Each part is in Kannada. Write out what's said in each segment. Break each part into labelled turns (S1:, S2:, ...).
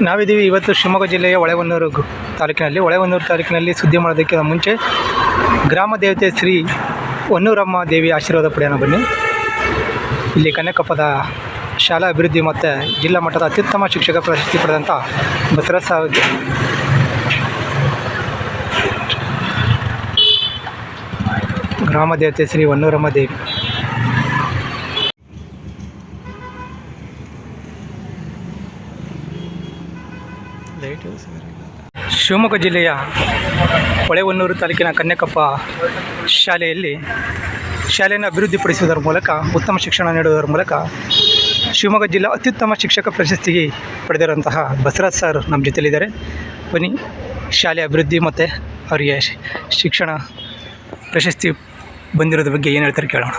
S1: ನಾವಿದ್ದೀವಿ ಇವತ್ತು ಶಿವಮೊಗ್ಗ ಜಿಲ್ಲೆಯ ಹೊಳೆಹೊನ್ನೂರು ತಾಲೂಕಿನಲ್ಲಿ. ಹೊಳೆಹೊನ್ನೂರು ತಾಲೂಕಿನಲ್ಲಿ ಸುದ್ದಿ ಮಾಡೋದಕ್ಕಿಂತ ಮುಂಚೆ ಗ್ರಾಮ ದೇವತೆ ಶ್ರೀ ಹೊನ್ನೂರಮ್ಮ ದೇವಿ ಆಶೀರ್ವಾದ ಪಡೆಯೋಣ ಬನ್ನಿ. ಇಲ್ಲಿ ಕನ್ಯಕಪ್ಪದ ಶಾಲಾ ಅಭಿವೃದ್ಧಿ ಮತ್ತು ಜಿಲ್ಲಾ ಮಟ್ಟದ ಅತ್ಯುತ್ತಮ ಶಿಕ್ಷಕ ಪ್ರಶಸ್ತಿ ಪಡೆದಂಥ ಬಸವರಾಜ್ ಸಾವ್ ಗ್ರಾಮ ದೇವತೆ ಶ್ರೀ ಹೊನ್ನೂರಮ್ಮ ದೇವಿ. ಶಿವಮೊಗ್ಗ ಜಿಲ್ಲೆಯ ಹೊಳೆಹೊನ್ನೂರು ತಾಲೂಕಿನ ಕನ್ಯಕಪ್ಪ ಶಾಲೆಯಲ್ಲಿ ಶಾಲೆಯನ್ನು ಅಭಿವೃದ್ಧಿಪಡಿಸುವುದರ ಮೂಲಕ, ಉತ್ತಮ ಶಿಕ್ಷಣ ನೀಡುವುದರ ಮೂಲಕ ಶಿವಮೊಗ್ಗ ಜಿಲ್ಲಾ ಅತ್ಯುತ್ತಮ ಶಿಕ್ಷಕ ಪ್ರಶಸ್ತಿಗೆ ಪಡೆದಿರುವಂತಹ ಬಸವರಾಜ್ ಸರ್ ನಮ್ಮ ಜೊತೆಲಿದ್ದಾರೆ ಬನ್ನಿ, ಶಾಲೆ ಅಭಿವೃದ್ಧಿ ಮತ್ತು ಅವರಿಗೆ ಶಿಕ್ಷಣ ಪ್ರಶಸ್ತಿ ಬಂದಿರೋದ್ರ ಬಗ್ಗೆ ಏನು ಹೇಳ್ತಾರೆ ಕೇಳೋಣ.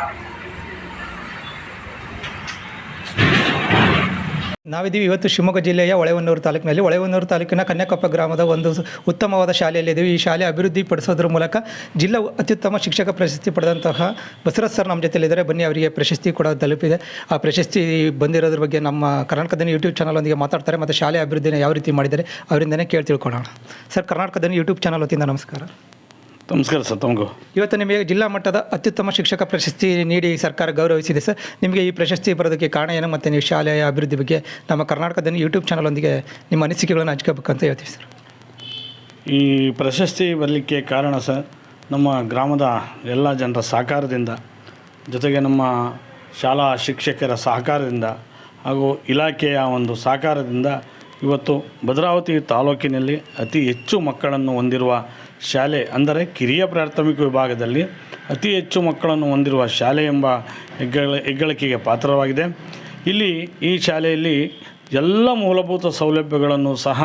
S1: ನಾವಿದ್ದೀವಿ ಇವತ್ತು ಶಿವಮೊಗ್ಗ ಜಿಲ್ಲೆಯ ಹೊಳೆಹೊನ್ನೂರು ತಾಲೂಕಿನಲ್ಲಿ. ಹೊಳೆಹೊನ್ನೂರು ತಾಲೂಕಿನ ಕನ್ಯಾಕಪ್ಪ ಗ್ರಾಮದ ಒಂದು ಉತ್ತಮವಾದ ಶಾಲೆಯಲ್ಲಿದ್ದೀವಿ ಈ ಶಾಲೆ ಅಭಿವೃದ್ಧಿ ಪಡಿಸೋದ್ರ ಮೂಲಕ ಜಿಲ್ಲಾ ಅತ್ಯುತ್ತಮ ಶಿಕ್ಷಕ ಪ್ರಶಸ್ತಿ ಪಡೆದಂತಹ ಬಸವರಾಜ್ ಸರ್ ನಮ್ಮ ಜೊತೆಯಲ್ಲಿದ್ದಾರೆ ಬನ್ನಿ, ಅವರಿಗೆ ಪ್ರಶಸ್ತಿ ಕೂಡ ತಲುಪಿದೆ. ಆ ಪ್ರಶಸ್ತಿ ಬಂದಿರೋದ್ರ ಬಗ್ಗೆ ನಮ್ಮ ಕರ್ನಾಟಕದಲ್ಲಿ ಯೂಟ್ಯೂಬ್ ಚಾನಲ್ ಒಂದಿಗೆ ಮಾತಾಡ್ತಾರೆ. ಮತ್ತು ಶಾಲೆ ಅಭಿವೃದ್ಧಿನ ಯಾವ ರೀತಿ ಮಾಡಿದ್ದಾರೆ, ಅವರಿಂದನೇ ಕೇಳಿ ತಿಳ್ಕೊಳ್ಳೋಣ. ಸರ್ ಕರ್ನಾಟಕದಲ್ಲಿ ಯೂಟ್ಯೂಬ್ ಚಾನಲ್ ವತಿಯಿಂದ ನಮಸ್ಕಾರ.
S2: ನಮಸ್ಕಾರ ಸರ್ ತಮಗೂ.
S1: ಇವತ್ತು ನಿಮಗೆ ಜಿಲ್ಲಾ ಮಟ್ಟದ ಅತ್ಯುತ್ತಮ ಶಿಕ್ಷಕ ಪ್ರಶಸ್ತಿ ನೀಡಿ ಸರ್ಕಾರ ಗೌರವಿಸಿದೆ ಸರ್. ನಿಮಗೆ ಈ ಪ್ರಶಸ್ತಿ ಬರೋದಕ್ಕೆ ಕಾರಣ ಏನು ಮತ್ತು ನೀವು ಶಾಲೆಯ ಅಭಿವೃದ್ಧಿ ಬಗ್ಗೆ ನಮ್ಮ ಕರ್ನಾಟಕದಲ್ಲಿ ಯೂಟ್ಯೂಬ್ ಚಾನಲೊಂದಿಗೆ ನಿಮ್ಮ ಅನಿಸಿಕೆಗಳನ್ನು ಹಂಚ್ಕೋಬೇಕಂತ ಹೇಳ್ತೀವಿ ಸರ್.
S2: ಈ ಪ್ರಶಸ್ತಿ ಬರಲಿಕ್ಕೆ ಕಾರಣ ಸರ್ ನಮ್ಮ ಗ್ರಾಮದ ಎಲ್ಲ ಜನರ ಸಹಕಾರದಿಂದ ಜೊತೆಗೆ ನಮ್ಮ ಶಾಲಾ ಶಿಕ್ಷಕರ ಸಹಕಾರದಿಂದ ಹಾಗೂ ಇಲಾಖೆಯ ಒಂದು ಸಹಕಾರದಿಂದ ಇವತ್ತು ಭದ್ರಾವತಿ ತಾಲೂಕಿನಲ್ಲಿ ಅತಿ ಹೆಚ್ಚು ಮಕ್ಕಳನ್ನು ಹೊಂದಿರುವ ಶಾಲೆ ಅಂದರೆ ಕಿರಿಯ ಪ್ರಾಥಮಿಕ ವಿಭಾಗದಲ್ಲಿ ಅತಿ ಹೆಚ್ಚು ಮಕ್ಕಳನ್ನು ಹೊಂದಿರುವ ಶಾಲೆ ಎಂಬ ಹೆಗ್ಗಳ ಹೆಗ್ಗಳಿಕೆಗೆ ಪಾತ್ರವಾಗಿದೆ. ಇಲ್ಲಿ ಈ ಶಾಲೆಯಲ್ಲಿ ಎಲ್ಲ ಮೂಲಭೂತ ಸೌಲಭ್ಯಗಳನ್ನು ಸಹ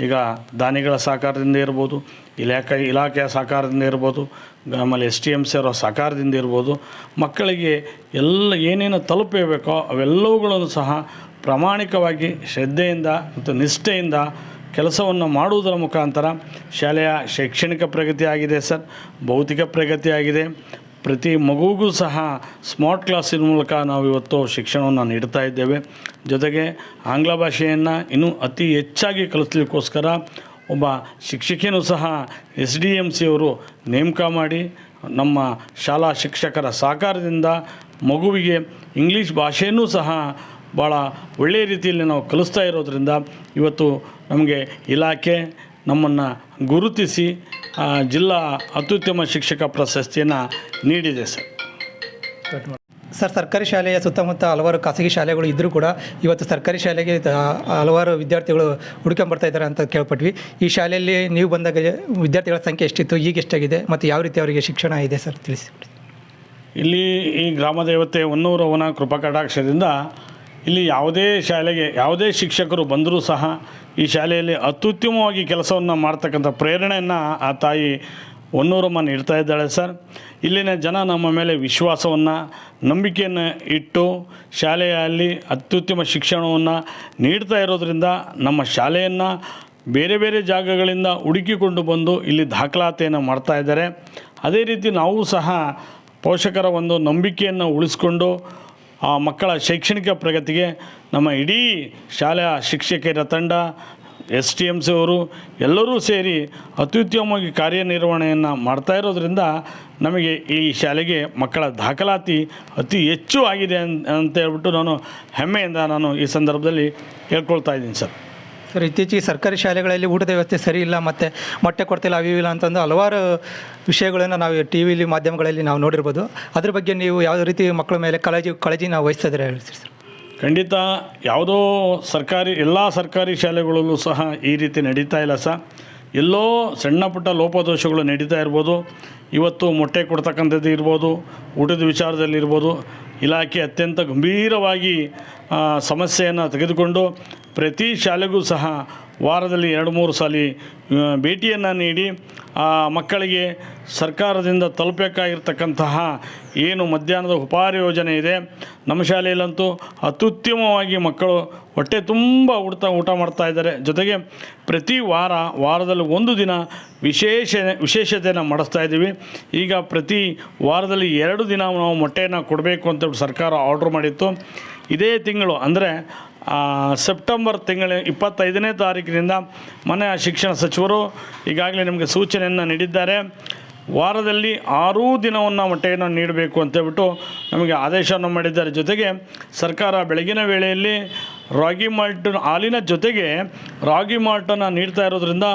S2: ಈಗ ದಾನಿಗಳ ಸಹಕಾರದಿಂದ ಇರ್ಬೋದು ಇಲಾಖೆ ಇಲಾಖೆಯ ಸಹಕಾರದಿಂದ ಇರ್ಬೋದು ಆಮೇಲೆ ಎಸ್ ಟಿ ಎಂ ಸಿ ಅವರ ಸಹಕಾರದಿಂದ ಇರ್ಬೋದು ಮಕ್ಕಳಿಗೆ ಎಲ್ಲ ಏನೇನು ತಲುಪಬೇಕೋ ಅವೆಲ್ಲವುಗಳನ್ನು ಸಹ ಪ್ರಾಮಾಣಿಕವಾಗಿ ಶ್ರದ್ಧೆಯಿಂದ ಮತ್ತು ನಿಷ್ಠೆಯಿಂದ ಕೆಲಸವನ್ನು ಮಾಡುವುದರ ಮುಖಾಂತರ ಶಾಲೆಯ ಶೈಕ್ಷಣಿಕ ಪ್ರಗತಿ ಆಗಿದೆ ಸರ್, ಭೌತಿಕ ಪ್ರಗತಿ ಆಗಿದೆ. ಪ್ರತಿ ಮಗುವಿಗೂ ಸಹ ಸ್ಮಾರ್ಟ್ ಕ್ಲಾಸಿನ ಮೂಲಕ ನಾವು ಇವತ್ತು ಶಿಕ್ಷಣವನ್ನು ನೀಡ್ತಾ ಇದ್ದೇವೆ. ಜೊತೆಗೆ ಆಂಗ್ಲ ಭಾಷೆಯನ್ನು ಇನ್ನೂ ಅತಿ ಹೆಚ್ಚಾಗಿ ಕಲಿಸ್ಲಿಕ್ಕೋಸ್ಕರ ಒಬ್ಬ ಶಿಕ್ಷಕಿಯೂ ಸಹ ಎಸ್ ಡಿ ಎಂ ಸಿಯವರು ನೇಮಕ ಮಾಡಿ, ನಮ್ಮ ಶಾಲಾ ಶಿಕ್ಷಕರ ಸಹಕಾರದಿಂದ ಮಗುವಿಗೆ ಇಂಗ್ಲೀಷ್ ಭಾಷೆಯನ್ನು ಸಹ ಭಾಳ ಒಳ್ಳೆಯ ರೀತಿಯಲ್ಲಿ ನಾವು ಕಲಿಸ್ತಾ ಇರೋದರಿಂದ ಇವತ್ತು ನಮಗೆ ಇಲಾಖೆ ನಮ್ಮನ್ನು ಗುರುತಿಸಿ ಜಿಲ್ಲಾ ಅತ್ಯುತ್ತಮ ಶಿಕ್ಷಕ ಪ್ರಶಸ್ತಿಯನ್ನು ನೀಡಿದೆ ಸರ್.
S1: ಸರ್ ಸರ್ಕಾರಿ ಶಾಲೆಯ ಸುತ್ತಮುತ್ತ ಹಲವಾರು ಖಾಸಗಿ ಶಾಲೆಗಳು ಇದ್ದರೂ ಕೂಡ ಇವತ್ತು ಸರ್ಕಾರಿ ಶಾಲೆಗೆ ಹಲವಾರು ವಿದ್ಯಾರ್ಥಿಗಳು ಹುಡ್ಕೊಂಬರ್ತಾ ಇದ್ದಾರೆ ಅಂತ ಕೇಳ್ಪಟ್ವಿ. ಈ ಶಾಲೆಯಲ್ಲಿ ನೀವು ಬಂದಾಗ ವಿದ್ಯಾರ್ಥಿಗಳ ಸಂಖ್ಯೆ ಎಷ್ಟಿತ್ತು ಈಗ ಎಷ್ಟಾಗಿದೆ ಮತ್ತು ಯಾವ ರೀತಿ ಅವರಿಗೆ ಶಿಕ್ಷಣ ಇದೆ ಸರ್ ತಿಳಿಸಿ.
S2: ಇಲ್ಲಿ ಈ ಗ್ರಾಮ ದೇವತೆ ಹೊನ್ನೂರವನ ಕೃಪಾ ಕಟಾಕ್ಷದಿಂದ ಇಲ್ಲಿ ಯಾವುದೇ ಶಾಲೆಗೆ, ಯಾವುದೇ ಶಿಕ್ಷಕರು ಬಂದರೂ ಸಹ ಈ ಶಾಲೆಯಲ್ಲಿ ಅತ್ಯುತ್ತಮವಾಗಿ ಕೆಲಸವನ್ನು ಮಾಡ್ತಕ್ಕಂಥ ಪ್ರೇರಣೆಯನ್ನು ಆ ತಾಯಿ ಹೊನ್ನೂರಮ್ಮ ನೀಡ್ತಾ ಇದ್ದಾಳೆ ಸರ್. ಇಲ್ಲಿನ ಜನ ನಮ್ಮ ಮೇಲೆ ವಿಶ್ವಾಸವನ್ನು, ನಂಬಿಕೆಯನ್ನು ಇಟ್ಟು ಶಾಲೆಯಲ್ಲಿ ಅತ್ಯುತ್ತಮ ಶಿಕ್ಷಣವನ್ನು ನೀಡ್ತಾ ಇರೋದರಿಂದ ನಮ್ಮ ಶಾಲೆಯನ್ನು ಬೇರೆ ಬೇರೆ ಜಾಗಗಳಿಂದ ಹುಡುಕಿಕೊಂಡು ಬಂದು ಇಲ್ಲಿ ದಾಖಲಾತಿಯನ್ನು ಮಾಡ್ತಾ ಇದ್ದಾರೆ. ಅದೇ ರೀತಿ ನಾವು ಸಹ ಪೋಷಕರ ಒಂದು ನಂಬಿಕೆಯನ್ನು ಉಳಿಸ್ಕೊಂಡು ಆ ಮಕ್ಕಳ ಶೈಕ್ಷಣಿಕ ಪ್ರಗತಿಗೆ ನಮ್ಮ ಇಡೀ ಶಾಲೆಯ ಶಿಕ್ಷಕರ ತಂಡ ಎಸ್ ಟಿ ಎಂ ಸಿ ಅವರು ಎಲ್ಲರೂ ಸೇರಿ ಅತ್ಯುತ್ತಮವಾಗಿ ಕಾರ್ಯನಿರ್ವಹಣೆಯನ್ನು ಮಾಡ್ತಾ ಇರೋದ್ರಿಂದ ನಮಗೆ ಈ ಶಾಲೆಗೆ ಮಕ್ಕಳ ದಾಖಲಾತಿ ಅತಿ ಹೆಚ್ಚು ಆಗಿದೆ ಅಂತ ಹೇಳ್ಬಿಟ್ಟು ನಾನು ಹೆಮ್ಮೆಯಿಂದ ನಾನು ಈ ಸಂದರ್ಭದಲ್ಲಿ ಹೇಳ್ಕೊಳ್ತಾ ಇದ್ದೀನಿ ಸರ್.
S1: ಸರ್, ಇತ್ತೀಚೆಗೆ ಸರ್ಕಾರಿ ಶಾಲೆಗಳಲ್ಲಿ ಊಟದ ವ್ಯವಸ್ಥೆ ಸರಿ ಇಲ್ಲ, ಮತ್ತು ಮೊಟ್ಟೆ ಕೊಡ್ತಿಲ್ಲ, ಅವು ಇವು ಇಲ್ಲ ಅಂತಂದು ಹಲವಾರು ವಿಷಯಗಳನ್ನು ನಾವು ಟಿ ವಿಲಿ ಮಾಧ್ಯಮಗಳಲ್ಲಿ ನಾವು ನೋಡಿರ್ಬೋದು. ಅದ್ರ ಬಗ್ಗೆ ನೀವು ಯಾವ ರೀತಿ ಮಕ್ಕಳ ಮೇಲೆ ಕಾಳಜಿ ಕಾಳಜಿ ನಾವು ವಹಿಸ್ತಾ ಇದ್ದಾರೆ ಹೇಳ್ತೀರಿ ಸರ್?
S2: ಖಂಡಿತ ಯಾವುದೋ ಸರ್ಕಾರಿ, ಎಲ್ಲ ಸರ್ಕಾರಿ ಶಾಲೆಗಳಲ್ಲೂ ಸಹ ಈ ರೀತಿ ನಡೀತಾ ಇಲ್ಲ ಸರ್. ಎಲ್ಲೋ ಸಣ್ಣ ಪುಟ್ಟ ಲೋಪದೋಷಗಳು ನಡೀತಾ ಇರ್ಬೋದು. ಇವತ್ತು ಮೊಟ್ಟೆ ಕೊಡ್ತಕ್ಕಂಥದ್ದು ಇರ್ಬೋದು, ಊಟದ ವಿಚಾರದಲ್ಲಿ ಇರ್ಬೋದು. ಇಲಾಖೆ ಅತ್ಯಂತ ಗಂಭೀರವಾಗಿ ಸಮಸ್ಯೆಯನ್ನು ತೆಗೆದುಕೊಂಡು ಪ್ರತಿ ಶಾಲೆಗೂ ಸಹ ವಾರದಲ್ಲಿ ಎರಡು ಮೂರು ಸಲ ಭೇಟಿಯನ್ನು ನೀಡಿ, ಆ, ಮಕ್ಕಳಿಗೆ ಸರ್ಕಾರದಿಂದ ತಲುಪಬೇಕಾಗಿರ್ತಕ್ಕಂತಹ ಏನು ಮಧ್ಯಾಹ್ನದ ಉಪಹಾರ ಯೋಜನೆ ಇದೆ. ನಮ್ಮ ಶಾಲೆಯಲ್ಲಂತೂ ಅತ್ಯುತ್ತಮವಾಗಿ ಮಕ್ಕಳು ಹೊಟ್ಟೆ ತುಂಬ ಊಟ ಊಟ ಮಾಡ್ತಾ ಇದ್ದಾರೆ. ಜೊತೆಗೆ ಪ್ರತಿ ವಾರ, ವಾರದಲ್ಲಿ ಒಂದು ದಿನ ವಿಶೇಷ, ವಿಶೇಷತೆಯನ್ನು ಮಾಡಿಸ್ತಾ ಇದ್ದೀವಿ. ಈಗ ಪ್ರತಿ ವಾರದಲ್ಲಿ ಎರಡು ದಿನ ನಾವು ಮೊಟ್ಟೆಯನ್ನು ಕೊಡಬೇಕು ಅಂತ ಸರ್ಕಾರ ಆರ್ಡ್ರ್ ಮಾಡಿತ್ತು. ಇದೇ ತಿಂಗಳು ಅಂದರೆ ಸೆಪ್ಟೆಂಬರ್ ತಿಂಗಳ ಇಪ್ಪತ್ತೈದನೇ ತಾರೀಕಿನಿಂದ ಮನೆ ಶಿಕ್ಷಣ ಸಚಿವರು ಈಗಾಗಲೇ ನಿಮಗೆ ಸೂಚನೆಯನ್ನು ನೀಡಿದ್ದಾರೆ. ವಾರದಲ್ಲಿ ಆರೂ ದಿನವನ್ನು ಮೊಟ್ಟೆಯನ್ನು ನೀಡಬೇಕು ಅಂತೇಳ್ಬಿಟ್ಟು ನಮಗೆ ಆದೇಶವನ್ನು ಮಾಡಿದ್ದಾರೆ. ಜೊತೆಗೆ ಸರ್ಕಾರ ಬೆಳಗಿನ ವೇಳೆಯಲ್ಲಿ ರಾಗಿ ಮಾಲ್ಟ್ ಹಾಲಿನ ಜೊತೆಗೆ ರಾಗಿ ಮಾಲ್ಟನ್ನು ನೀಡ್ತಾ ಇರೋದ್ರಿಂದ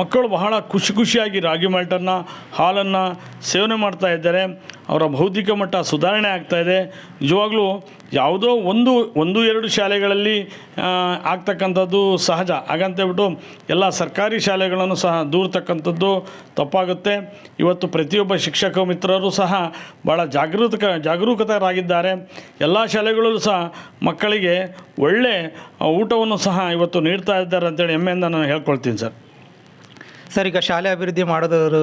S2: ಮಕ್ಕಳು ಬಹಳ ಖುಷಿ ಖುಷಿಯಾಗಿ ರಾಗಿ ಮಾಲ್ಟನ್ನು, ಹಾಲನ್ನು ಸೇವನೆ ಮಾಡ್ತಾ ಇದ್ದಾರೆ. ಅವರ ಬೌದ್ಧಿಕ ಮಟ್ಟ ಸುಧಾರಣೆ ಆಗ್ತಾ ಇದೆ. ನಿಜವಾಗ್ಲೂ ಯಾವುದೋ ಒಂದು ಒಂದು, ಎರಡು ಶಾಲೆಗಳಲ್ಲಿ ಆಗ್ತಕ್ಕಂಥದ್ದು ಸಹಜ. ಹಾಗಂತೇಳ್ಬಿಟ್ಟು ಎಲ್ಲ ಸರ್ಕಾರಿ ಶಾಲೆಗಳನ್ನು ಸಹ ದೂರ್ತಕ್ಕಂಥದ್ದು ತಪ್ಪಾಗುತ್ತೆ. ಇವತ್ತು ಪ್ರತಿಯೊಬ್ಬ ಶಿಕ್ಷಕ ಮಿತ್ರರು ಸಹ ಭಾಳ ಜಾಗೃತ ಜಾಗರೂಕತರಾಗಿದ್ದಾರೆ ಎಲ್ಲ ಶಾಲೆಗಳಲ್ಲೂ ಸಹ ಮಕ್ಕಳಿಗೆ ಒಳ್ಳೆ ಊಟವನ್ನು ಸಹ ಇವತ್ತು ನೀಡ್ತಾ ಇದ್ದಾರೆ ಅಂತೇಳಿ ಹೆಮ್ಮೆಯಿಂದ ನಾನು ಹೇಳ್ಕೊಳ್ತೀನಿ ಸರ್.
S1: ಸರ್, ಈಗ ಶಾಲೆ ಅಭಿವೃದ್ಧಿ ಮಾಡೋದವರು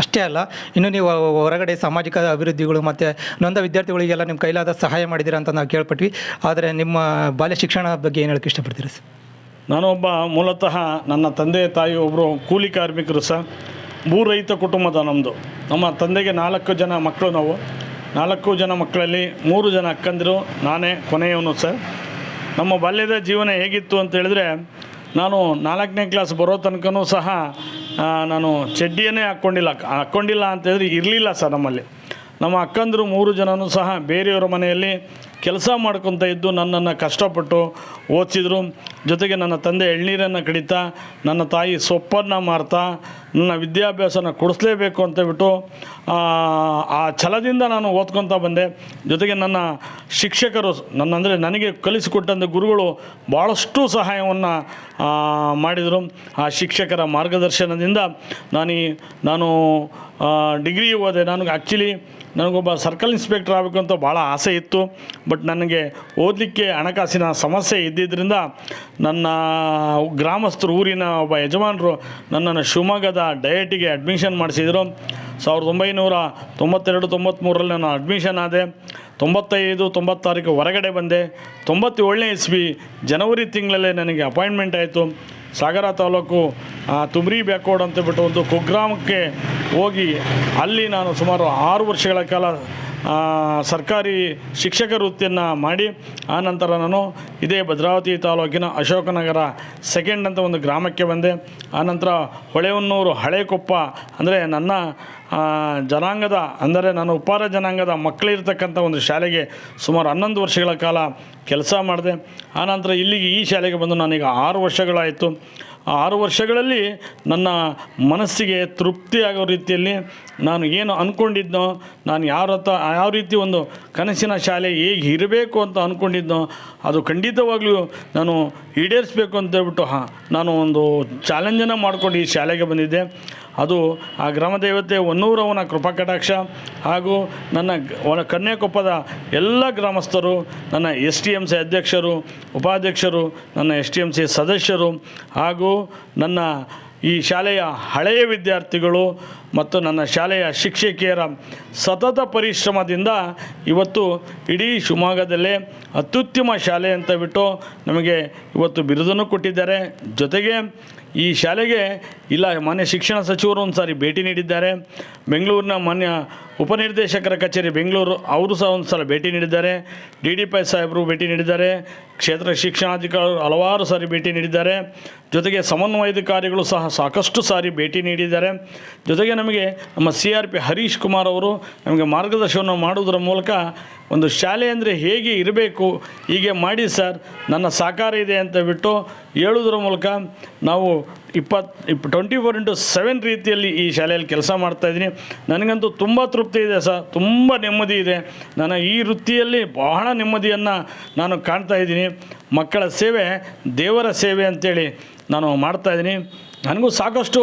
S1: ಅಷ್ಟೇ ಅಲ್ಲ, ಇನ್ನು ನೀವು ಹೊರಗಡೆ ಸಾಮಾಜಿಕ ಅಭಿವೃದ್ಧಿಗಳು ಮತ್ತು ನೊಂದ ವಿದ್ಯಾರ್ಥಿಗಳಿಗೆಲ್ಲ ನಿಮ್ಮ ಕೈಲಾದ ಸಹಾಯ ಮಾಡಿದ್ದೀರಾ ಅಂತ ನಾವು ಕೇಳ್ಪಟ್ವಿ. ಆದರೆ ನಿಮ್ಮ ಬಾಲ್ಯ ಶಿಕ್ಷಣ ಬಗ್ಗೆ ಏನು ಹೇಳಕ್ಕೆ ಇಷ್ಟಪಡ್ತೀರಾ ಸರ್?
S2: ನಾನೊಬ್ಬ ಮೂಲತಃ ನನ್ನ ತಂದೆ ತಾಯಿ ಒಬ್ಬರು ಕೂಲಿ ಕಾರ್ಮಿಕರು ಸಹ ಭೂ ರೈತ ಕುಟುಂಬದ ನಮ್ಮದು ನಮ್ಮ ತಂದೆಗೆ ನಾಲ್ಕು ಜನ ಮಕ್ಕಳು ನಾವು. ನಾಲ್ಕು ಜನ ಮಕ್ಕಳಲ್ಲಿ ಮೂರು ಜನ ಅಕ್ಕಂದಿರು, ನಾನೇ ಕೊನೆಯವನು ಸರ್. ನಮ್ಮ ಬಾಲ್ಯದ ಜೀವನ ಹೇಗಿತ್ತು ಅಂತ ಹೇಳಿದ್ರೆ, ನಾನು ನಾಲ್ಕನೇ ಕ್ಲಾಸ್ ಬರೋ ತನಕನೂ ಸಹ ನಾನು ಚಡ್ಡಿಯನ್ನೇ ಹಾಕ್ಕೊಂಡಿಲ್ಲ. ಹಾಕ್ಕೊಂಡಿಲ್ಲ ಅಂತ ಹೇಳಿದ್ರೆ ಇರಲಿಲ್ಲ ಸರ್ ನಮ್ಮಲ್ಲಿ. ನಮ್ಮ ಅಕ್ಕಂದರು ಮೂರು ಜನನೂ ಸಹ ಬೇರೆಯವರ ಮನೆಯಲ್ಲಿ ಕೆಲಸ ಮಾಡ್ಕೊತ ಇದ್ದು ನನ್ನನ್ನು ಕಷ್ಟಪಟ್ಟು ಓದಿಸಿದ್ರು. ಜೊತೆಗೆ ನನ್ನ ತಂದೆ ಎಳ್ನೀರನ್ನು ಕಡಿತಾ ನನ್ನ ತಾಯಿ ಸೊಪ್ಪನ್ನು ಮಾರ್ತಾ ನನ್ನ ವಿದ್ಯಾಭ್ಯಾಸನ ಕೊಡಿಸ್ಲೇಬೇಕು ಅಂತೇಳ್ಬಿಟ್ಟು ಆ, ಆ ಛಲದಿಂದ ನಾನು ಓದ್ಕೊತ ಬಂದೆ. ಜೊತೆಗೆ ನನ್ನ ಶಿಕ್ಷಕರು ನನ್ನ ಅಂದರೆ ನನಗೆ ಕಲಿಸಿಕೊಟ್ಟಂಥ ಗುರುಗಳು ಭಾಳಷ್ಟು ಸಹಾಯವನ್ನು ಮಾಡಿದರು. ಆ ಶಿಕ್ಷಕರ ಮಾರ್ಗದರ್ಶನದಿಂದ ನಾನು ನಾನು ಡಿಗ್ರಿ ಓದೆ. ನನಗೆ ಆ್ಯಕ್ಚುಲಿ ನನಗೊಬ್ಬ ಸರ್ಕಲ್ ಇನ್ಸ್ಪೆಕ್ಟರ್ ಆಗಬೇಕು ಅಂತ ಭಾಳ ಆಸೆ ಇತ್ತು. ಬಟ್ ನನಗೆ ಓದಲಿಕ್ಕೆ ಹಣಕಾಸಿನ ಸಮಸ್ಯೆ ಇದ್ದಿದ್ದರಿಂದ ನನ್ನ ಗ್ರಾಮಸ್ಥರು, ಊರಿನ ಒಬ್ಬ ಯಜಮಾನರು ನನ್ನನ್ನು ಶಿವಮೊಗ್ಗದ ಡಯಟಿಗೆ ಅಡ್ಮಿಷನ್ ಮಾಡಿಸಿದರು. ಸಾವಿರದ ಒಂಬೈನೂರ ತೊಂಬತ್ತೆರಡು ತೊಂಬತ್ತ್ಮೂರರಲ್ಲಿ ನಾನು ಅಡ್ಮಿಷನ್ ಆದೆ. ತೊಂಬತ್ತೈದು, ತೊಂಬತ್ತಾರಕ್ಕೆ ಹೊರಗಡೆ ಬಂದೆ. ತೊಂಬತ್ತೇಳನೇ ಇಸ್ವಿ ಜನವರಿ ತಿಂಗಳಲ್ಲೇ ನನಗೆ ಅಪಾಯಿಂಟ್ಮೆಂಟ್ ಆಯಿತು. ಸಾಗರ ತಾಲೂಕು ತುಮ್ರಿ ಬ್ಯಾಕ್ವರ್ಡ್ ಅಂತ ಬಿಟ್ಟು ಒಂದು ಕುಗ್ರಾಮಕ್ಕೆ ಹೋಗಿ ಅಲ್ಲಿ ನಾನು ಸುಮಾರು ಆರು ವರ್ಷಗಳ ಕಾಲ ಸರ್ಕಾರಿ ಶಿಕ್ಷಕ ವೃತ್ತಿಯನ್ನು ಮಾಡಿ ಆನಂತರ ನಾನು ಇದೇ ಭದ್ರಾವತಿ ತಾಲೂಕಿನ ಅಶೋಕನಗರ ಸೆಕೆಂಡ್ ಅಂತ ಒಂದು ಗ್ರಾಮಕ್ಕೆ ಬಂದೆ. ಆನಂತರ ಹೊಳೆಹೊನ್ನೂರು ಹಳೆಕೊಪ್ಪ ಅಂದರೆ ನನ್ನ ಜನಾಂಗದ, ಅಂದರೆ ನಾನು ಉಪಾರ ಜನಾಂಗದ ಮಕ್ಕಳಿರ್ತಕ್ಕಂಥ ಒಂದು ಶಾಲೆಗೆ ಸುಮಾರು ಹನ್ನೊಂದು ವರ್ಷಗಳ ಕಾಲ ಕೆಲಸ ಮಾಡಿದೆ. ಆನಂತರ ಇಲ್ಲಿಗೆ ಈ ಶಾಲೆಗೆ ಬಂದು ನಾನೀಗ ಆರು ವರ್ಷಗಳಾಯಿತು. ಆರು ವರ್ಷಗಳಲ್ಲಿ ನನ್ನ ಮನಸ್ಸಿಗೆ ತೃಪ್ತಿಯಾಗೋ ರೀತಿಯಲ್ಲಿ ನಾನು ಏನು ಅಂದ್ಕೊಂಡಿದ್ನೋ ನಾನು ಯಾರ ಯಾವ ರೀತಿ ಒಂದು ಕನಸಿನ ಶಾಲೆ ಹೇಗೆ ಇರಬೇಕು ಅಂತ ಅಂದ್ಕೊಂಡಿದ್ನೋ ಅದು ಖಂಡಿತವಾಗಲೂ ನಾನು ಈಡೇರಿಸ್ಬೇಕು ಅಂತ ಹೇಳ್ಬಿಟ್ಟು, ಹಾಂ, ನಾನು ಒಂದು ಚಾಲೆಂಜನ್ನು ಮಾಡ್ಕೊಂಡು ಈ ಶಾಲೆಗೆ ಬಂದಿದ್ದೆ. ಅದು ಆ ಗ್ರಾಮ ದೇವತೆ ಹೊನ್ನೂರವನ ಕೃಪಾ ಕಟಾಕ್ಷ ಹಾಗೂ ನನ್ನ ಕನ್ಯಾಕೊಪ್ಪದ ಎಲ್ಲ ಗ್ರಾಮಸ್ಥರು, ನನ್ನ ಎಸ್ ಟಿ ಎಂ ಸಿ ಅಧ್ಯಕ್ಷರು, ಉಪಾಧ್ಯಕ್ಷರು, ನನ್ನ ಎಸ್ ಟಿ ಎಂ ಸಿ ಸದಸ್ಯರು ಹಾಗೂ ನನ್ನ ಈ ಶಾಲೆಯ ಹಳೆಯ ವಿದ್ಯಾರ್ಥಿಗಳು ಮತ್ತು ನನ್ನ ಶಾಲೆಯ ಶಿಕ್ಷಕಿಯರ ಸತತ ಪರಿಶ್ರಮದಿಂದ ಇವತ್ತು ಇಡೀ ಶಿವಮೊಗ್ಗದಲ್ಲೇ ಅತ್ಯುತ್ತಮ ಶಾಲೆ ಅಂತ ಬಿಟ್ಟು ನಮಗೆ ಇವತ್ತು ಬಿರುದನ್ನು ಕೊಟ್ಟಿದ್ದಾರೆ. ಜೊತೆಗೆ ಈ ಶಾಲೆಗೆ ಇಲ್ಲ ಮಾನ್ಯ ಶಿಕ್ಷಣ ಸಚಿವರು ಒಂದು ಸಾರಿ ಭೇಟಿ ನೀಡಿದ್ದಾರೆ. ಬೆಂಗಳೂರಿನ ಮಾನ್ಯ ಉಪನಿರ್ದೇಶಕರ ಕಚೇರಿ ಬೆಂಗಳೂರು, ಅವರು ಸಹ ಒಂದು ಸಲ ಭೇಟಿ ನೀಡಿದ್ದಾರೆ. ಡಿ ಡಿ ಪೈ ಸಾಹೇಬರು ಭೇಟಿ ನೀಡಿದ್ದಾರೆ. ಕ್ಷೇತ್ರ ಶಿಕ್ಷಣಾಧಿಕಾರಿಗಳು ಹಲವಾರು ಸಾರಿ ಭೇಟಿ ನೀಡಿದ್ದಾರೆ. ಜೊತೆಗೆ ಸಮನ್ವಯಾಧಿಕಾರಿಗಳು ಸಹ ಸಾಕಷ್ಟು ಸಾರಿ ಭೇಟಿ ನೀಡಿದ್ದಾರೆ. ಜೊತೆಗೆ ನಮಗೆ ನಮ್ಮ C R P Harish Kumar ಅವರು ನಮಗೆ ಮಾರ್ಗದರ್ಶನವನ್ನು ಮಾಡುವುದರ ಮೂಲಕ ಒಂದು ಶಾಲೆ ಅಂದರೆ ಹೇಗೆ ಇರಬೇಕು, ಹೀಗೆ ಮಾಡಿ ಸರ್, ನನ್ನ ಸಾಕಾರ ಇದೆ ಅಂತ ಬಿಟ್ಟು ಹೇಳುವುದರ ಮೂಲಕ ನಾವು ಇಪ್ಪತ್ತು ಇಪ್ ಟ್ವೆಂಟಿ ಫೋರ್ ಇಂಟು ಸೆವೆನ್ ರೀತಿಯಲ್ಲಿ ಈ ಶಾಲೆಯಲ್ಲಿ ಕೆಲಸ ಮಾಡ್ತಾಯಿದ್ದೀನಿ ನನಗಂತೂ ತುಂಬ ತೃಪ್ತಿ ಇದೆ ಸರ್. ತುಂಬ ನೆಮ್ಮದಿ ಇದೆ. ನನ್ನ ಈ ವೃತ್ತಿಯಲ್ಲಿ ಬಹಳ ನೆಮ್ಮದಿಯನ್ನು ನಾನು ಕಾಣ್ತಾ ಇದ್ದೀನಿ. ಮಕ್ಕಳ ಸೇವೆ, ದೇವರ ಸೇವೆ ಅಂತೇಳಿ ನಾನು ಮಾಡ್ತಾಯಿದ್ದೀನಿ ನನಗೂ ಸಾಕಷ್ಟು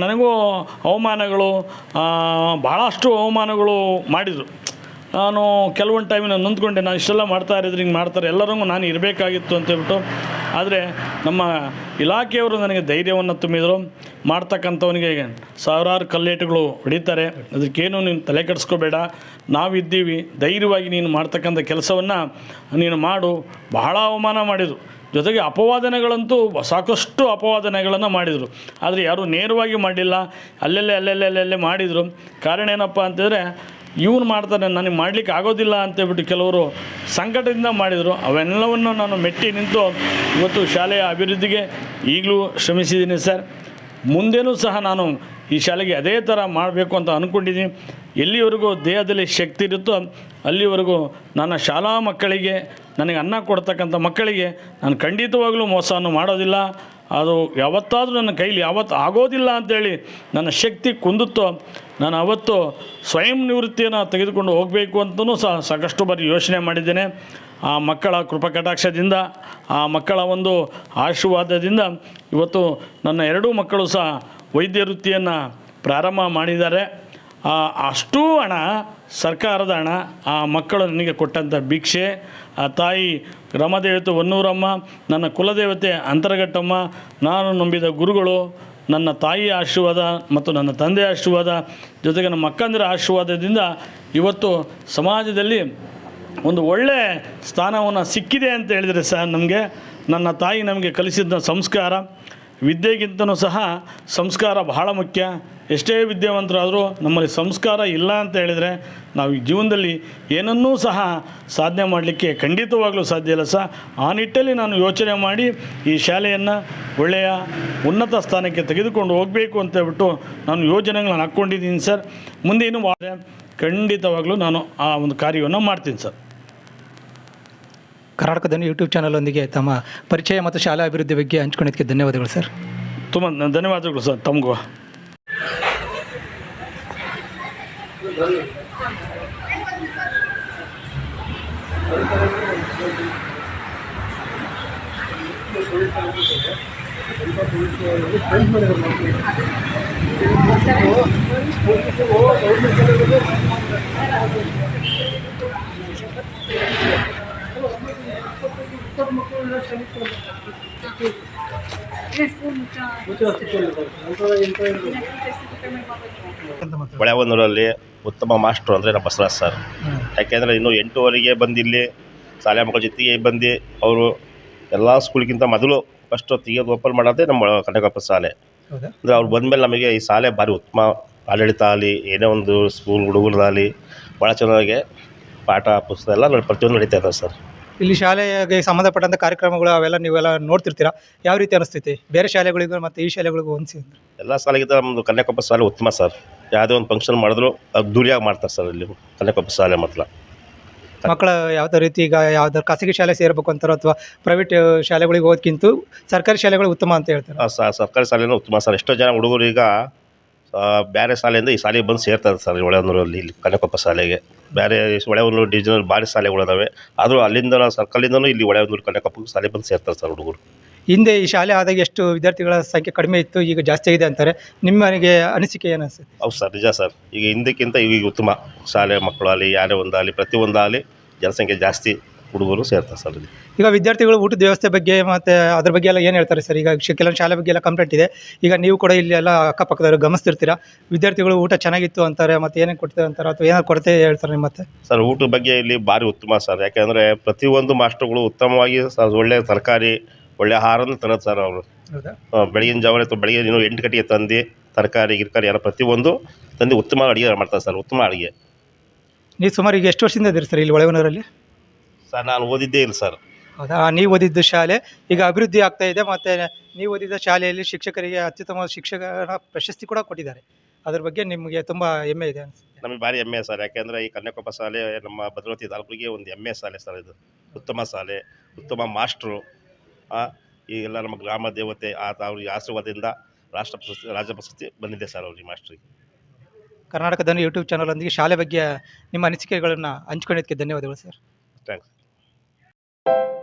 S2: ನನಗೂ ಅವಮಾನಗಳು ಭಾಳಷ್ಟು ಅವಮಾನಗಳು ಮಾಡಿದರು. ನಾನು ಕೆಲವೊಂದು ಟೈಮಿನ ನೊಂದ್ಕೊಂಡೆ, ನಾನು ಇಷ್ಟೆಲ್ಲ ಮಾಡ್ತಾ ಇರೋದ್ರಿ ಹಿಂಗೆ ಮಾಡ್ತಾರೆ, ಎಲ್ಲರಿಗೂ ನಾನು ಇರಬೇಕಾಗಿತ್ತು ಅಂತೇಳ್ಬಿಟ್ಟು ಆದರೆ ನಮ್ಮ ಇಲಾಖೆಯವರು ನನಗೆ ಧೈರ್ಯವನ್ನು ತುಂಬಿದರು. ಮಾಡ್ತಕ್ಕಂಥವನಿಗೆ ಸಾವಿರಾರು ಕಲ್ಲೇಟುಗಳು ಹೊಡಿತಾರೆ. ಅದಕ್ಕೇನು ನೀನು ತಲೆ ಕೆಡಿಸ್ಕೋಬೇಡ. ನಾವಿದ್ದೀವಿ. ಧೈರ್ಯವಾಗಿ ನೀನು ಮಾಡ್ತಕ್ಕಂಥ ಕೆಲಸವನ್ನು ನೀನು ಮಾಡು. ಬಹಳ ಅವಮಾನ ಮಾಡಿದರು. ಜೊತೆಗೆ ಅಪವಾದನೆಗಳಂತೂ ಸಾಕಷ್ಟು ಅಪವಾದನೆಗಳನ್ನು ಮಾಡಿದರು. ಆದರೆ ಯಾರೂ ನೇರವಾಗಿ ಮಾಡಿಲ್ಲ ಅಲ್ಲೆಲ್ಲೇ ಅಲ್ಲೆಲ್ಲೇ ಅಲ್ಲೆಲ್ಲೇ ಮಾಡಿದರು. ಕಾರಣ ಏನಪ್ಪ ಅಂತಂದರೆ ಇವನು ಮಾಡ್ತಾನೆ ನನಗೆ ಮಾಡಲಿಕ್ಕೆ ಆಗೋದಿಲ್ಲ ಅಂತೇಳ್ಬಿಟ್ಟು ಕೆಲವರು ಸಂಕಟದಿಂದ ಮಾಡಿದರು. ಅವೆಲ್ಲವನ್ನು ನಾನು ಮೆಟ್ಟಿ ನಿಂತು ಇವತ್ತು ಶಾಲೆಯ ಅಭಿವೃದ್ಧಿಗೆ ಈಗಲೂ ಶ್ರಮಿಸಿದ್ದೀನಿ ಸರ್. ಮುಂದೇನೂ ಸಹ ನಾನು ಈ ಶಾಲೆಗೆ ಅದೇ ಥರ ಮಾಡಬೇಕು ಅಂತ ಅಂದ್ಕೊಂಡಿದ್ದೀನಿ ಎಲ್ಲಿವರೆಗೂ ದೇಹದಲ್ಲಿ ಶಕ್ತಿ ಇರುತ್ತೋ ಅಲ್ಲಿವರೆಗೂ ನನ್ನ ಶಾಲಾ ಮಕ್ಕಳಿಗೆ, ನನಗೆ ಅನ್ನ ಕೊಡ್ತಕ್ಕಂಥ ಮಕ್ಕಳಿಗೆ ನಾನು ಖಂಡಿತವಾಗಲೂ ಮೋಸವನ್ನು ಮಾಡೋದಿಲ್ಲ. ಅದು ಯಾವತ್ತಾದರೂ ನನ್ನ ಕೈಲಿ, ಯಾವತ್ತು ಆಗೋದಿಲ್ಲ ಅಂತೇಳಿ ನನ್ನ ಶಕ್ತಿ ಕುಂದುತ್ತೋ, ನಾನು ಅವತ್ತು ಸ್ವಯಂ ನಿವೃತ್ತಿಯನ್ನು ತೆಗೆದುಕೊಂಡು ಹೋಗಬೇಕು ಅಂತಲೂ ಸಹ ಸಾಕಷ್ಟು ಬಾರಿ ಯೋಚನೆ ಮಾಡಿದ್ದೇನೆ. ಆ ಮಕ್ಕಳ ಕೃಪಕಟಾಕ್ಷದಿಂದ ಆ ಮಕ್ಕಳ ಒಂದು ಆಶೀರ್ವಾದದಿಂದ ಇವತ್ತು ನನ್ನ ಎರಡೂ ಮಕ್ಕಳು ಸಹ ವೈದ್ಯ ವೃತ್ತಿಯನ್ನು ಪ್ರಾರಂಭ ಮಾಡಿದ್ದಾರೆ. ಅಷ್ಟೂ ಹಣ, ಸರ್ಕಾರದ ಹಣ ಆ ಮಕ್ಕಳು ನನಗೆ ಕೊಟ್ಟಂಥ ಭಿಕ್ಷೆ ಆ ತಾಯಿ ರಮದೇವತೆ ಹೊನ್ನೂರಮ್ಮ, ನನ್ನ ಕುಲದೇವತೆ ಅಂತರಘಟ್ಟಮ್ಮ, ನಾನು ನಂಬಿದ ಗುರುಗಳು, ನನ್ನ ತಾಯಿಯ ಆಶೀರ್ವಾದ ಮತ್ತು ನನ್ನ ತಂದೆಯ ಆಶೀರ್ವಾದ, ಜೊತೆಗೆ ನಮ್ಮ ಅಕ್ಕಂದಿರ ಆಶೀರ್ವಾದದಿಂದ ಇವತ್ತು ಸಮಾಜದಲ್ಲಿ ಒಂದು ಒಳ್ಳೆಯ ಸ್ಥಾನವನ್ನು ಸಿಕ್ಕಿದೆ ಅಂತ ಹೇಳಿದರೆ ಸರ್ ನಮಗೆ, ನನ್ನ ತಾಯಿ ನಮಗೆ ಕಲಿಸಿದ ಸಂಸ್ಕಾರ ವಿದ್ಯೆಗಿಂತನೂ ಸಹ ಸಂಸ್ಕಾರ ಬಹಳ ಮುಖ್ಯ. ಎಷ್ಟೇ ವಿದ್ಯಾವಂತರಾದರೂ ನಮ್ಮಲ್ಲಿ ಸಂಸ್ಕಾರ ಇಲ್ಲ ಅಂತ ಹೇಳಿದರೆ ನಾವು ಈ ಜೀವನದಲ್ಲಿ ಏನನ್ನೂ ಸಹ ಸಾಧನೆ ಮಾಡಲಿಕ್ಕೆ ಖಂಡಿತವಾಗಲೂ ಸಾಧ್ಯ ಇಲ್ಲ ಸಹ ಆ ನಿಟ್ಟಲ್ಲಿ ನಾನು ಯೋಚನೆ ಮಾಡಿ ಈ ಶಾಲೆಯನ್ನು ಒಳ್ಳೆಯ ಉನ್ನತ ಸ್ಥಾನಕ್ಕೆ ತೆಗೆದುಕೊಂಡು ಹೋಗಬೇಕು ಅಂತ ಹೇಳ್ಬಿಟ್ಟು ನಾನು ಯೋಜನೆಗಳನ್ನು ಹಾಕ್ಕೊಂಡಿದ್ದೀನಿ ಸರ್. ಮುಂದೆ ಇನ್ನೂ ಖಂಡಿತವಾಗಲೂ ನಾನು ಆ ಒಂದು ಕಾರ್ಯವನ್ನು ಮಾಡ್ತೀನಿ ಸರ್.
S1: ಕರ್ನಾಟಕ ಧ್ವನಿ ಯೂಟ್ಯೂಬ್ ಚಾನಲೊಂದಿಗೆ ತಮ್ಮ ಪರಿಚಯ ಮತ್ತು ಶಾಲಾ ಅಭಿವೃದ್ಧಿ ಬಗ್ಗೆ ಹಂಚ್ಕೊಂಡಿದ್ದಕ್ಕೆ ಧನ್ಯವಾದಗಳು ಸರ್.
S2: ತುಂಬ ಧನ್ಯವಾದಗಳು ಸರ್ ತಮಗೂ.
S3: ಹೊಳೆಹೊನ್ನೂರಲ್ಲಿ ಉತ್ತಮ ಮಾಸ್ಟ್ರು ಅಂದರೆ ನಮ್ಮ ಬಸವರಾಜ್ ಸರ್. ಯಾಕೆಂದರೆ ಇನ್ನು ಎಂಟೂವರೆಗೆ ಬಂದಿಲ್ಲಿ ಶಾಲೆ ಮಕ್ಕಳ ಜೊತೆಗೆ ಬಂದು ಅವರು ಎಲ್ಲ ಸ್ಕೂಲ್ಗಿಂತ ಮೊದಲು ಫಸ್ಟ್ ತೆಗೆಯೋದು ಓಪನ್ ಮಾಡೋದೇ ನಮ್ಮ ಕನಕಪ್ಪ ಶಾಲೆ. ಅಂದರೆ ಅವ್ರು ಬಂದಮೇಲೆ ನಮಗೆ ಈ ಶಾಲೆ ಭಾರಿ ಉತ್ತಮ. ಆಡಳಿತ ಆಗಲಿ ಏನೇ ಒಂದು ಸ್ಕೂಲ್ ಹುಡುಗರದಾಗಲಿ ಭಾಳ ಚೆನ್ನಾಗಿ ಪಾಠ ಪುಸ್ತಕ ಎಲ್ಲ ಪ್ರತಿಯೊಂದು ನಡೀತಾ ಇದೆ ಸರ್.
S1: ಇಲ್ಲಿ ಶಾಲೆಗೆ ಸಂಬಂಧಪಟ್ಟಂಥ ಕಾರ್ಯಕ್ರಮಗಳು ಅವೆಲ್ಲ ನೀವೆಲ್ಲ ನೋಡ್ತಿರ್ತೀರಾ? ಯಾವ ರೀತಿ ಅನಿಸ್ತೈತಿ? ಬೇರೆ ಶಾಲೆಗಳಿಗೂ ಮತ್ತು ಈ ಶಾಲೆಗಳಿಗೂ ಹೊಂದಿಸಿ
S3: ಎಲ್ಲ ಶಾಲೆಗಿಂತ ನಮ್ಮದು ಕನ್ಯಾಕೊಪ್ಪ ಶಾಲೆ ಉತ್ತಮ ಸರ್. ಯಾವುದೇ ಒಂದು ಫಂಕ್ಷನ್ ಮಾಡಿದ್ರು ಅದ್ದೂರಿಯಾಗಿ ಮಾಡ್ತಾರೆ ಸರ್ ಇಲ್ಲಿ ಕನ್ಯಾಕೊಪ್ಪ ಶಾಲೆ ಮಾತ್ರ
S1: ಮಕ್ಕಳ ಯಾವುದೇ ರೀತಿ ಈಗ ಯಾವ್ದಾರು ಖಾಸಗಿ ಶಾಲೆ ಸೇರಬೇಕು ಅಂತಾರೋ ಅಥವಾ ಪ್ರೈವೇಟ್ ಶಾಲೆಗಳಿಗೆ ಹೋಗೋದಕ್ಕಿಂತ ಸರ್ಕಾರಿ ಶಾಲೆಗಳು ಉತ್ತಮ ಅಂತ ಹೇಳ್ತಾರೆ?
S3: ಆ ಸ- ಸರ್ಕಾರಿ ಶಾಲೆನೂ ಉತ್ತಮ ಸರ್. ಎಷ್ಟೋ ಜನ ಹುಡುಗರು ಈಗ ಬೇರೆ ಶಾಲೆಯಿಂದ ಈ ಶಾಲೆಗೆ ಬಂದು ಸೇರ್ತಾರೆ ಸರ್ ಹೊಳೆಹೊನ್ನೂರಲ್ಲಿ ಇಲ್ಲಿ ಕನಕಪ್ಪ ಶಾಲೆಗೆ. ಬೇರೆ ಹೊಳೆಹೊನ್ನೂರು ಡಿವಿಜನಲ್ಲಿ ಭಾರಿ ಶಾಲೆಗಳು ಅದಾವೆ. ಆದರೂ ಅಲ್ಲಿಂದ ಸರ್ಕಲಿಂದನೂ ಇಲ್ಲಿ ಹೊಳೆಹೊನ್ನೂರು ಕನಕಪ್ಪ ಶಾಲೆ ಬಂದು ಸೇರ್ತಾರೆ ಸರ್ ಹುಡುಗರು.
S1: ಹಿಂದೆ ಈ ಶಾಲೆ ಆದಾಗ ಎಷ್ಟು ವಿದ್ಯಾರ್ಥಿಗಳ ಸಂಖ್ಯೆ ಕಡಿಮೆ ಇತ್ತು ಈಗ ಜಾಸ್ತಿ ಆಗಿದೆ ಅಂತಾರೆ. ನಿಮ್ಮನಿಗೆ ಅನಿಸಿಕೆ ಏನು ಸರ್?
S3: ಹೌದು ಸರ್ ನಿಜ ಸರ್. ಈಗ ಹಿಂದಕ್ಕಿಂತ ಈಗ ಉತ್ತಮ ಶಾಲೆ ಮಕ್ಕಳಾಗಲಿ ಯಾರೇ ಒಂದಾಗಲಿ ಪ್ರತಿಯೊಂದಾಗಲಿ ಜನಸಂಖ್ಯೆ ಜಾಸ್ತಿ. ಹುಡುಗರು ಸೇರ್ತಾರೆ ಸರ್ ಇಲ್ಲಿ.
S1: ಈಗ ವಿದ್ಯಾರ್ಥಿಗಳು ಊಟದ ವ್ಯವಸ್ಥೆ ಬಗ್ಗೆ ಮತ್ತು ಅದ್ರ ಬಗ್ಗೆ ಎಲ್ಲ ಏನು ಹೇಳ್ತಾರೆ ಸರ್? ಈಗ ಶಿ- ಕೆಲವೊಂದು ಶಾಲೆ ಬಗ್ಗೆ ಎಲ್ಲ ಕಂಪ್ಲೇಂಟ್ ಇದೆ. ಈಗ ನೀವು ಕೂಡ ಇಲ್ಲಿ ಎಲ್ಲ ಅಕ್ಕಪಕ್ಕದವರು ಗಮನಿಸ್ತಿರ್ತೀರಾ? ವಿದ್ಯಾರ್ಥಿಗಳು ಊಟ ಚೆನ್ನಾಗಿತ್ತು ಅಂತಾರೆ ಮತ್ತು ಏನೇನು ಕೊಡ್ತೇವೆ ಅಂತಾರೆ ಅಥವಾ ಏನಾದ್ರು ಕೊರತೆ ಹೇಳ್ತಾರೆ ನಿಮ್ಮ ಮತ್ತೆ
S3: ಸರ್ ಊಟದ ಬಗ್ಗೆ ಇಲ್ಲಿ ಭಾರಿ ಉತ್ತಮ ಸರ್. ಯಾಕೆಂದರೆ ಪ್ರತಿಯೊಂದು ಮಾಸ್ಟರ್ಗಳು ಉತ್ತಮವಾಗಿ ಸರ್ ಒಳ್ಳೆ ತರಕಾರಿ ಒಳ್ಳೆ ಆಹಾರನ ತರೋದು ಸರ್ ಅವರು.
S1: ಹೌದಾ?
S3: ಬೆಳಗಿನ ಜಾವನೆ ಅಥವಾ ಬೆಳಗ್ಗೆ ಇನ್ನೂ ಎಂಟು ಗಂಟೆಗೆ ತಂದು ತರಕಾರಿ ಗಿರ್ಕಾರಿ ಎಲ್ಲ ಪ್ರತಿಯೊಂದು ತಂದು ಉತ್ತಮ ಅಡುಗೆ ಮಾಡ್ತಾರೆ ಸರ್ ಉತ್ತಮ ಅಡುಗೆ.
S1: ನೀವು ಸುಮಾರು ಈಗ ಎಷ್ಟು ವರ್ಷದಿಂದ ಇದ್ದೀರಿ ಸರ್ ಇಲ್ಲಿ ಒಳವನೂರಲ್ಲಿ
S3: ಸರ್ ನಾನು ಓದಿದ್ದೇ ಇಲ್ಲ ಸರ್.
S1: ಹೌದಾ? ನೀವು ಓದಿದ್ದ ಶಾಲೆ ಈಗ ಅಭಿವೃದ್ಧಿ ಆಗ್ತಾ ಇದೆ ಮತ್ತು ನೀವು ಓದಿದ ಶಾಲೆಯಲ್ಲಿ ಶಿಕ್ಷಕರಿಗೆ ಅತ್ಯುತ್ತಮ ಶಿಕ್ಷಕರ ಪ್ರಶಸ್ತಿ ಕೂಡ ಕೊಟ್ಟಿದ್ದಾರೆ. ಅದ್ರ ಬಗ್ಗೆ ನಿಮಗೆ ತುಂಬ ಹೆಮ್ಮೆ ಇದೆ ಅನ್ಸುತ್ತೆ.
S3: ನಮಗೆ ಭಾರಿ ಹೆಮ್ಮೆ ಸರ್ ಯಾಕೆಂದರೆ ಈ ಕನ್ಯಾಕೊಪ್ಪ ಶಾಲೆ ನಮ್ಮ ಭದ್ರಾವತಿ ತಾಲೂಕಿಗೆ ಒಂದು ಹೆಮ್ಮೆ ಶಾಲೆ ಸರ್ ಇದು. ಉತ್ತಮ ಶಾಲೆ ಉತ್ತಮ ಮಾಸ್ಟ್ರು ಈಗೆಲ್ಲ ನಮ್ಮ ಗ್ರಾಮ ದೇವತೆ ಆ ಅವ್ರಿಗೆ ಆಶೀರ್ವಾದದಿಂದ ರಾಷ್ಟ್ರ ಪ್ರಶಸ್ತಿ ರಾಜ್ಯ ಪ್ರಶಸ್ತಿ ಬಂದಿದೆ ಸರ್ ಅವ್ರಿಗೆ ಮಾಸ್ಟ್ರಿಗೆ
S1: ಕರ್ನಾಟಕದ ಯೂಟ್ಯೂಬ್ ಯೂಟ್ಯೂಬ್ ಚಾನಲೊಂದಿಗೆ ಶಾಲೆ ಬಗ್ಗೆ ನಿಮ್ಮ ಅನಿಸಿಕೆಗಳನ್ನು ಹಂಚ್ಕೊಂಡಿದ್ದಕ್ಕೆ ಧನ್ಯವಾದಗಳು ಸರ್.
S3: Thanks thank you